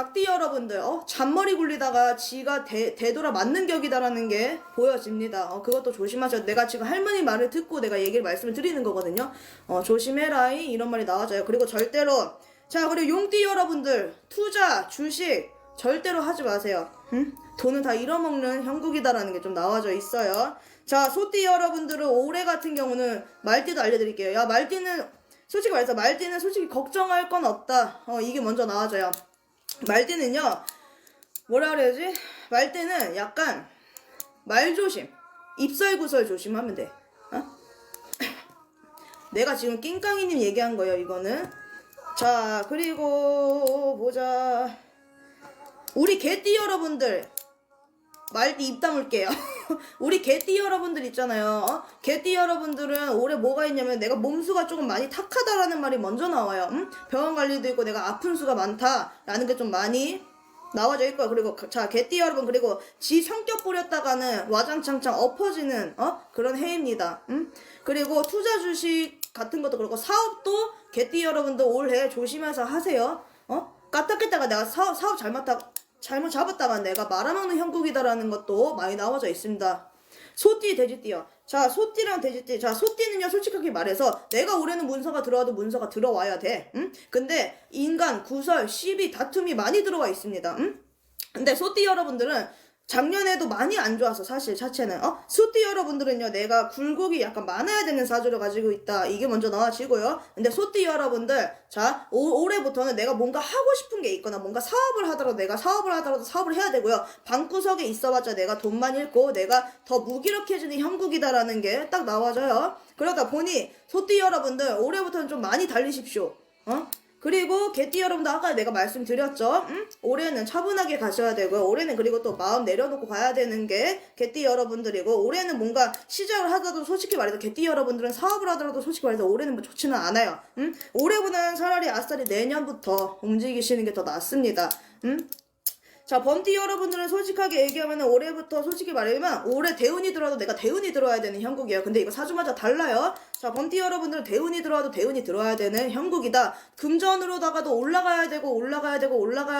닭띠 여러분들 어? 잔머리 굴리다가 지가 대, 되돌아 맞는 격이다라는 게 보여집니다. 어, 그것도 조심하셔. 내가 지금 할머니 말을 듣고 내가 얘기를 말씀을 드리는 거거든요. 어, 조심해라이 이런 말이 나와져요. 그리고 절대로 자 그리고 용띠 여러분들 투자 주식 절대로 하지 마세요. 응? 돈은 다 잃어먹는 형국이다라는 게 좀 나와져 있어요. 자 소띠 여러분들은 올해 같은 경우는 말띠도 알려드릴게요. 야 말띠는 솔직히 말해서 말띠는 솔직히 걱정할 건 없다. 어 이게 먼저 나와져요. 말띠는요 뭐라 그래야지 말띠는 약간 말 조심 입설 구설 조심하면 돼 어? 내가 지금 낑깡이님 얘기한 거예요 이거는 자 그리고 보자 우리 개띠 여러분들 말띠 입 다물게요. 우리 개띠 여러분들 있잖아요. 어? 개띠 여러분들은 올해 뭐가 있냐면 내가 몸수가 조금 많이 탁하다라는 말이 먼저 나와요. 음? 병원 관리도 있고 내가 아픈 수가 많다라는 게 좀 많이 나와져 있고요. 그리고 그- 자 개띠 여러분 그리고 지 성격 부렸다가는 와장창창 엎어지는 어? 그런 해입니다. 음? 그리고 투자 주식 같은 것도 그렇고 사업도 개띠 여러분도 올해 조심해서 하세요. 어? 까딱했다가 내가 사업, 사업 잘못하, 잘못 잡았다가 내가 말아먹는 형국이다라는 것도 많이 나와져 있습니다. 소띠, 돼지띠요. 자, 소띠랑 돼지띠. 자, 소띠는요, 솔직하게 말해서 내가 올해는 문서가 들어와도 문서가 들어와야 돼. 응? 근데 인간, 구설, 시비, 다툼이 많이 들어와 있습니다. 응? 근데 소띠 여러분들은 작년에도 많이 안 좋았어 사실 자체는. 어? 소띠 여러분들은요 내가 굴곡이 약간 많아야 되는 사주를 가지고 있다. 이게 먼저 나와지고요. 근데 소띠 여러분들 자 올, 올해부터는 내가 뭔가 하고 싶은 게 있거나 뭔가 사업을 하더라도 내가 사업을 하더라도 사업을 해야 되고요. 방구석에 있어봤자 내가 돈만 잃고 내가 더 무기력해지는 형국이다라는 게 딱 나와져요. 그러다 보니 소띠 여러분들 올해부터는 좀 많이 달리십시오. 어 그리고 개띠 여러분들 아까 내가 말씀드렸죠. 음? 올해는 차분하게 가셔야 되고요. 올해는 그리고 또 마음 내려놓고 가야 되는 게 개띠 여러분들이고 올해는 뭔가 시작을 하더라도 솔직히 말해서 개띠 여러분들은 사업을 하더라도 솔직히 말해서 올해는 뭐 좋지는 않아요. 음? 올해보다는 차라리 아싸리 내년부터 움직이시는 게 더 낫습니다. 음? 자, 범띠 여러분들은 솔직하게 얘기하면 올해부터 솔직히 말하면 올해 대운이 들어와도 내가 대운이 들어와야 되는 형국이에요. 근데 이거 사주마다 달라요. 자, 범띠 여러분들은 대운이 들어와도 대운이 들어와야 되는 형국이다. 금전으로다가도 올라가야 되고 올라가야 되고 올라가야